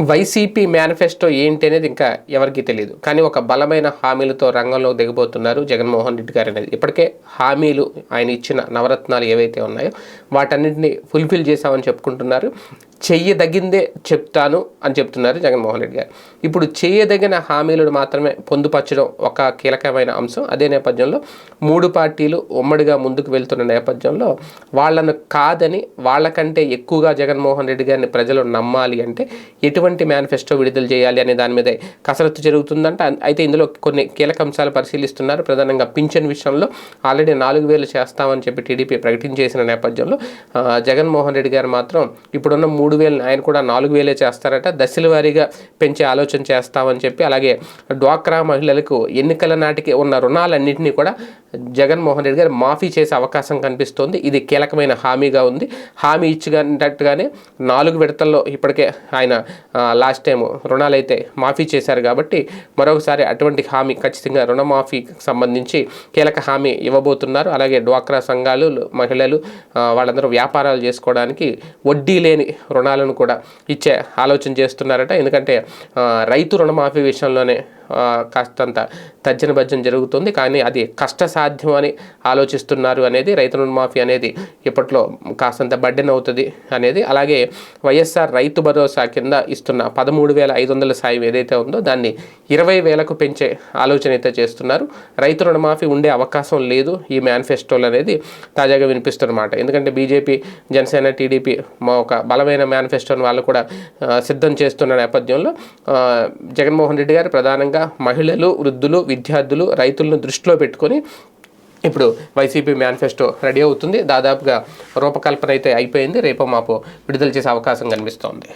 YCP manifesto ఏంటి అనేది ఇంకా ఎవరికీ తెలియదు కానీ ఒక బలమైన హామీలతో రంగంలో దిగబోతున్నారు జగన్మోహన్ రెడ్డి గారు అనేది. ఇప్పటికే హామీలు ఆయన ఇచ్చిన నవరత్నాలు ఏవైతే ఉన్నాయో వాటన్నింటినీ ఫుల్ఫిల్ చేశామని చెప్పుకుంటున్నారు. చెయ్యదగిందే చెప్తాను అని చెప్తున్నారు జగన్మోహన్ రెడ్డి గారు. ఇప్పుడు చేయదగిన హామీలను మాత్రమే పొందుపరచడం ఒక కీలకమైన అంశం. అదే నేపథ్యంలో మూడు పార్టీలు ఉమ్మడిగా ముందుకు వెళ్తున్న నేపథ్యంలో వాళ్ళను కాదని వాళ్ళకంటే ఎక్కువగా జగన్మోహన్ రెడ్డి గారిని ప్రజలు నమ్మాలి అంటే ఎటువంటి మేనిఫెస్టో విడుదల చేయాలి అనే దాని మీద కసరత్తు జరుగుతుందంట. అయితే ఇందులో కొన్ని కీలక అంశాలు పరిశీలిస్తున్నారు. ప్రధానంగా పింఛన్ విషయంలో ఆల్రెడీ నాలుగు వేలు చేస్తామని చెప్పి టీడీపీ ప్రకటించేసిన నేపథ్యంలో జగన్మోహన్ రెడ్డి గారు మాత్రం ఇప్పుడున్న మూడు వేలు ఆయన కూడా నాలుగు వేలే చేస్తారట. దశల వారీగా పెంచే ఆలోచన చేస్తామని చెప్పి అలాగే డ్వాక్రా మహిళలకు ఎన్నికల నాటికి ఉన్న రుణాలన్నింటినీ కూడా జగన్మోహన్ రెడ్డి గారు మాఫీ చేసే అవకాశం కనిపిస్తోంది. ఇది కీలకమైన హామీగా ఉంది. హామీ ఇచ్చినట్టుగానే నాలుగు విడతల్లో ఇప్పటికే ఆయన లాస్ట్ టైం రుణాలు అయితే మాఫీ చేశారు కాబట్టి మరొకసారి అటువంటి హామీ ఖచ్చితంగా రుణమాఫీకి సంబంధించి కీలక హామీ ఇవ్వబోతున్నారు. అలాగే డ్వాక్రా సంఘాలు మహిళలు వాళ్ళందరూ వ్యాపారాలు చేసుకోవడానికి వడ్డీ లేని రుణాలను కూడా ఇచ్చే ఆలోచన చేస్తున్నారట. ఎందుకంటే రైతు రుణమాఫీ విషయంలోనే కాస్తంత తర్జన భర్జన జరుగుతుంది. కానీ అది కష్టసాధ్యం అని ఆలోచిస్తున్నారు అనేది రైతు రుణమాఫీ అనేది ఇప్పట్లో కాస్తంత బడ్డెన్ అవుతుంది అనేది. అలాగే వైఎస్ఆర్ రైతు భరోసా కింద ఇస్తున్న పదమూడు వేల ఐదు వందల సాయం ఏదైతే ఉందో దాన్ని ఇరవై వేలకు పెంచే ఆలోచన అయితే చేస్తున్నారు. రైతు రుణమాఫీ ఉండే అవకాశం లేదు ఈ మేనిఫెస్టోలు అనేది తాజాగా వినిపిస్తున్నమాట. ఎందుకంటే బీజేపీ జనసేన టీడీపీ ఒక బలమైన మేనిఫెస్టోని వాళ్ళు కూడా సిద్ధం చేస్తున్న నేపథ్యంలో జగన్మోహన్ రెడ్డి గారు ప్రధానంగా మహిళలు వృద్ధులు విద్యార్థులు రైతులను దృష్టిలో పెట్టుకొని ఇప్పుడు వైసీపీ మేనిఫెస్టో రెడీ అవుతుంది. దాదాపుగా రూపకల్పన అయితే అయిపోయింది. రేపో మాపో విడుదల చేసే అవకాశం కనిపిస్తోంది.